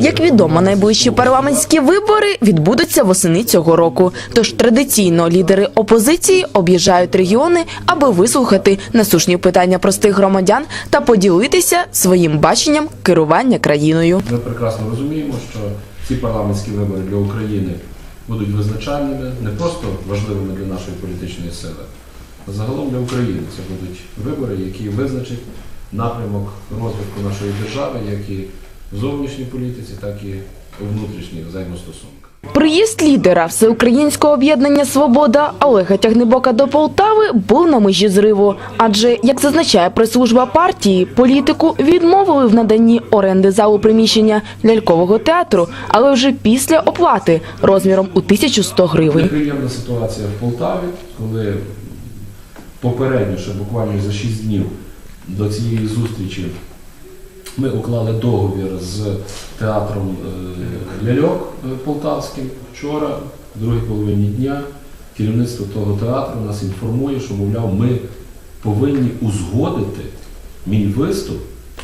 Як відомо, найближчі парламентські вибори відбудуться восени цього року. Тож традиційно лідери опозиції об'їжджають регіони, аби вислухати насущні питання простих громадян та поділитися своїм баченням керування країною. Ми прекрасно розуміємо, що ці парламентські вибори для України будуть визначальними, не просто важливими для нашої політичної сили, а загалом для України. Це будуть вибори, які визначать напрямок розвитку нашої держави, як і в зовнішній політиці, так і у внутрішніх взаємостосунках. Приїзд лідера всеукраїнського об'єднання Свобода Олега Тягнебока до Полтави був на межі зриву. Адже, як зазначає прес-служба партії, політику відмовили в наданні оренди залу приміщення лялькового театру, але вже після оплати розміром у 1100 гривень. Неприємна ситуація в Полтаві, коли попередньо, ще буквально за 6 днів до цієї зустрічі ми уклали договір з театром е, Ляльок е, Полтавським. Вчора, в другій половині дня, керівництво того театру нас інформує, що, мовляв, ми повинні узгодити мій виступ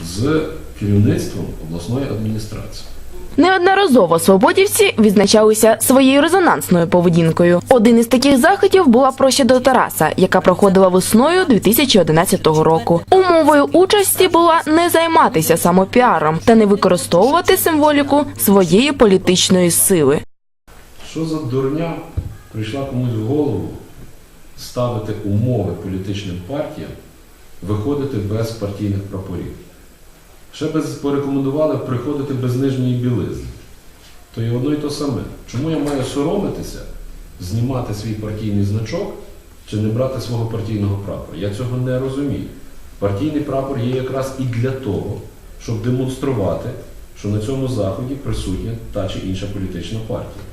з керівництвом обласної адміністрації. Неодноразово свободівці відзначалися своєю резонансною поведінкою. Один із таких заходів була проща до Тараса, яка проходила весною 2011 року. Умовою участі була не займатися самопіаром та не використовувати символіку своєї політичної сили. Що за дурня прийшла комусь в голову ставити умови політичним партіям виходити без партійних прапорів? Ще без порекомендували приходити без нижньої білизни. То є одно і то саме. Чому я маю соромитися, знімати свій партійний значок чи не брати свого партійного прапора? Я цього не розумію. Партійний прапор є якраз і для того, щоб демонструвати, що на цьому заході присутня та чи інша політична партія.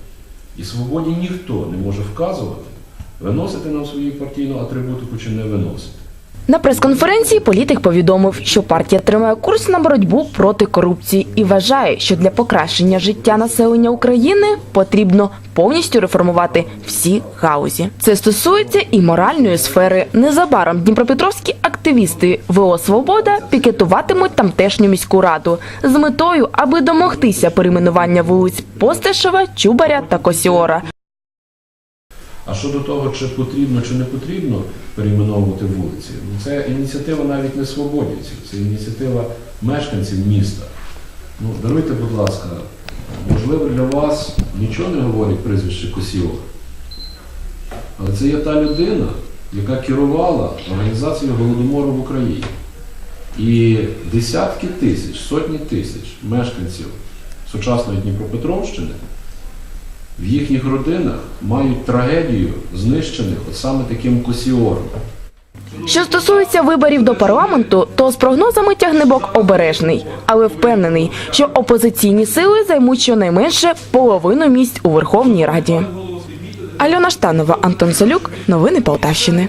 І свободі ніхто не може вказувати, виносити нам свою партійну атрибутику чи не виносити. На прес-конференції політик повідомив, що партія тримає курс на боротьбу проти корупції і вважає, що для покращення життя населення України потрібно повністю реформувати всі галузі. Це стосується і моральної сфери. Незабаром дніпропетровські активісти ВО Свобода пікетуватимуть тамтешню міську раду з метою, аби домогтися перейменування вулиць Постешева, Чубаря та Косіора. А щодо того, чи потрібно чи не потрібно перейменовувати вулиці, ну, це ініціатива навіть не свободівців, це ініціатива мешканців міста. Ну, даруйте, будь ласка, можливо, для вас нічого не говорить прізвище Косіор. Але це є та людина, яка керувала організацією Голодомору в Україні. І десятки тисяч, сотні тисяч мешканців сучасної Дніпропетровщини в їхніх родинах мають трагедію знищених от саме таким косіором. Що стосується виборів до парламенту, то з прогнозами тягнебок обережний, але впевнений, що опозиційні сили займуть щонайменше половину місць у Верховній Раді. Альона Штанова, Антон Солюк, новини Полтавщини.